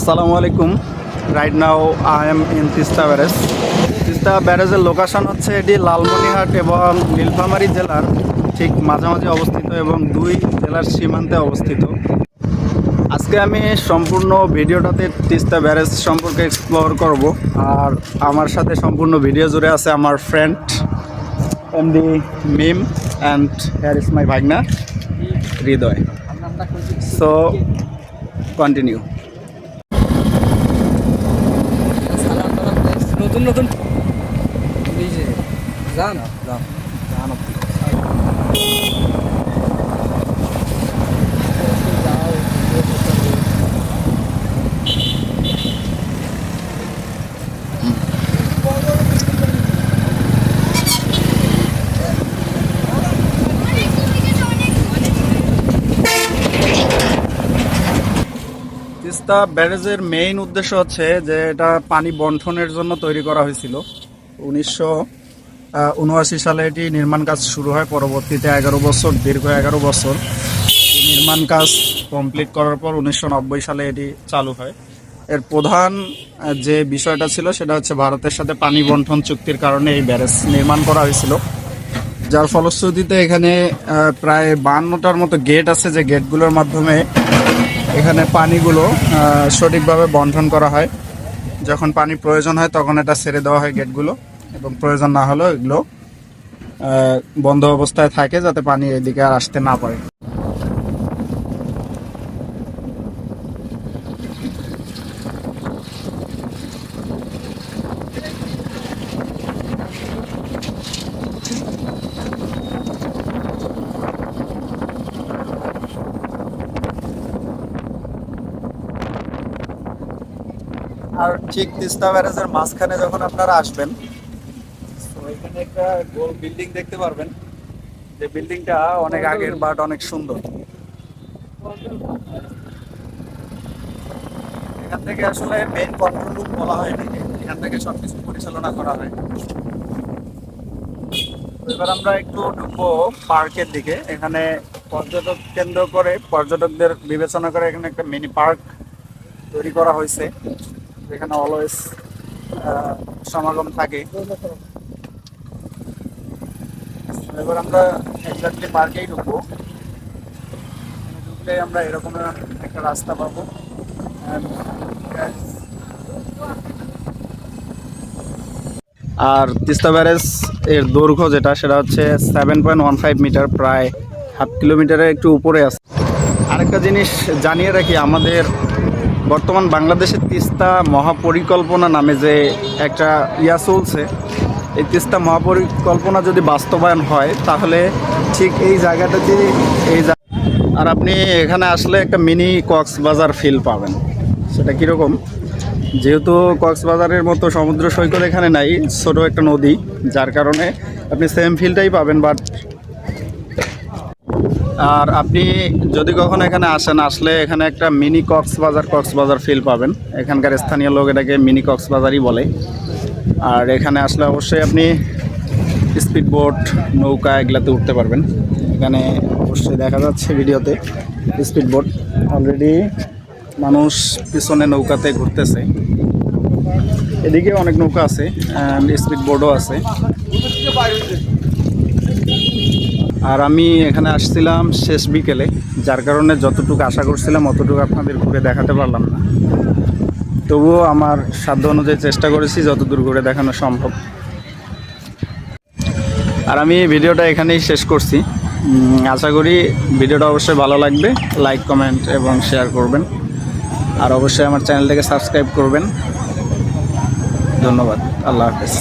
আসসালামু আলাইকুম। Right now I am in Teesta barrage. Teesta ব্যারেজের location হচ্ছে এটি লালমনিরহাট এবং নীলফামারী জেলার ঠিক মাঝামাঝি অবস্থিত এবং দুই জেলার সীমান্তে অবস্থিত। আজকে আমি সম্পূর্ণ ভিডিওটাতে তিস্তা ব্যারেজ সম্পর্কে এক্সপ্লোর করব। আর আমার সাথে সম্পূর্ণ ভিডিও জুড়ে আছে আমার friend MD Mim and here is my Bhagna, Hridoy. So continue নতুন নতুন এই যে যান যান তিস্তা ব্যারেজের মেইন উদ্দেশ্য হচ্ছে যে এটা পানি বন্টনের জন্য তৈরি করা হয়েছিল। উনিশশো উনআশি সালে এটি নির্মাণ কাজ শুরু হয়। পরবর্তীতে এগারো বছর, দীর্ঘ এগারো বছর নির্মাণ কাজ কমপ্লিট করার পর উনিশশো নব্বই সালে এটি চালু হয়। এর প্রধান যে বিষয়টা ছিল সেটা হচ্ছে ভারতের সাথে পানি বন্টন চুক্তির কারণে এই ব্যারেজ নির্মাণ করা হয়েছিল। যার ফলশ্রুতিতে এখানে প্রায় বান্নটার মতো গেট আছে। যে গেটগুলোর মাধ্যমে এখানে পানিগুলো সঠিকভাবে বন্ধন করা হয়। যখন পানি প্রয়োজন হয়, তখন এটা ছেড়ে দেওয়া হয় গেটগুলো এবং প্রয়োজন না হলেও এগুলো বন্ধ অবস্থায় থাকে যাতে পানি এদিকে আর আসতে না পারে। আর ঠিক তিস্তা ব্যারেজের মাঝখানে যখন আপনারা আসবেন এখানে একটা গোল বিল্ডিং দেখতে পারবেন। যে বিল্ডিংটা অনেক আগের বাট অনেক সুন্দর। এখান থেকে আসলে মেইন কন্ট্রোল রুম বলা হয়। এখান থেকে সবকিছু পরিচালনা করা হয়। এবার আমরা একটু ঢুকবো পার্কের দিকে। এখানে পর্যটক কেন্দ্র করে, পর্যটকদের বিবেচনা করে এখানে একটা মিনি পার্ক তৈরি করা হয়েছে। যেখানে অলওয়েজ সমাগম থাকে। এবার আমরা এক্স্যাক্টলি পার্কেই ঢুকবো। ঢুকলে আমরা এরকম একটা রাস্তা পাবো। আর তিস্তা ব্যারেজ এর দৈর্ঘ্য যেটা, সেটা হচ্ছে seven point one five metre প্রায় হাফ কিলোমিটারের একটু উপরে আছে। আরেকটা জিনিস জানিয়ে রাখি, আমাদের বর্তমান বাংলাদেশের তিস্তা মহাপরিকল্পনা নামে যে একটা ইয়া চলছে, এই তিস্তা মহাপরিকল্পনা যদি বাস্তবায়ন হয়, তাহলে ঠিক এই জায়গাটাতে এই আর আপনি এখানে আসলে একটা মিনি কক্সবাজার ফিল পাবেন। সেটা কীরকম? যেহেতু কক্সবাজারের মতো সমুদ্র সৈকত এখানে নাই, ছোট একটা নদী, যার কারণে আপনি সেম ফিলটাই পাবেন বাট আর আপনি যদি কখনো এখানে আসেন, আসলে এখানে একটা মিনি কক্সবাজার কক্সবাজার ফিল পাবেন। এখানকার স্থানীয় লোক এটাকে মিনি কক্সবাজারই বলে। আর এখানে আসলে অবশ্যই আপনি স্পিড বোট নৌকা এগুলাতে উঠতে পারবেন। এখানে অবশ্যই দেখা যাচ্ছে ভিডিওতে স্পিড বোট অলরেডি মানুষ পিছনে নৌকাতে ঘুরতেছে। এদিকে অনেক নৌকা আছে স্পিড বোটও আছে। আর আমি এখানে আসছিলাম শেষ বিকেলে, যার কারণে যতটুকু আশা করছিলাম অতটুকু আপনাদের ঘুরে দেখাতে পারলাম না। তবুও আমার সাধ্য অনুযায়ী চেষ্টা করেছি যতদূর ঘুরে দেখানো সম্ভব। আর আমি ভিডিওটা এখানেই শেষ করছি। আশা করি ভিডিওটা অবশ্যই ভালো লাগবে। লাইক কমেন্ট এবং শেয়ার করবেন। আর অবশ্যই আমার চ্যানেলটাকে সাবস্ক্রাইব করবেন। ধন্যবাদ। আল্লাহ হাফেজ।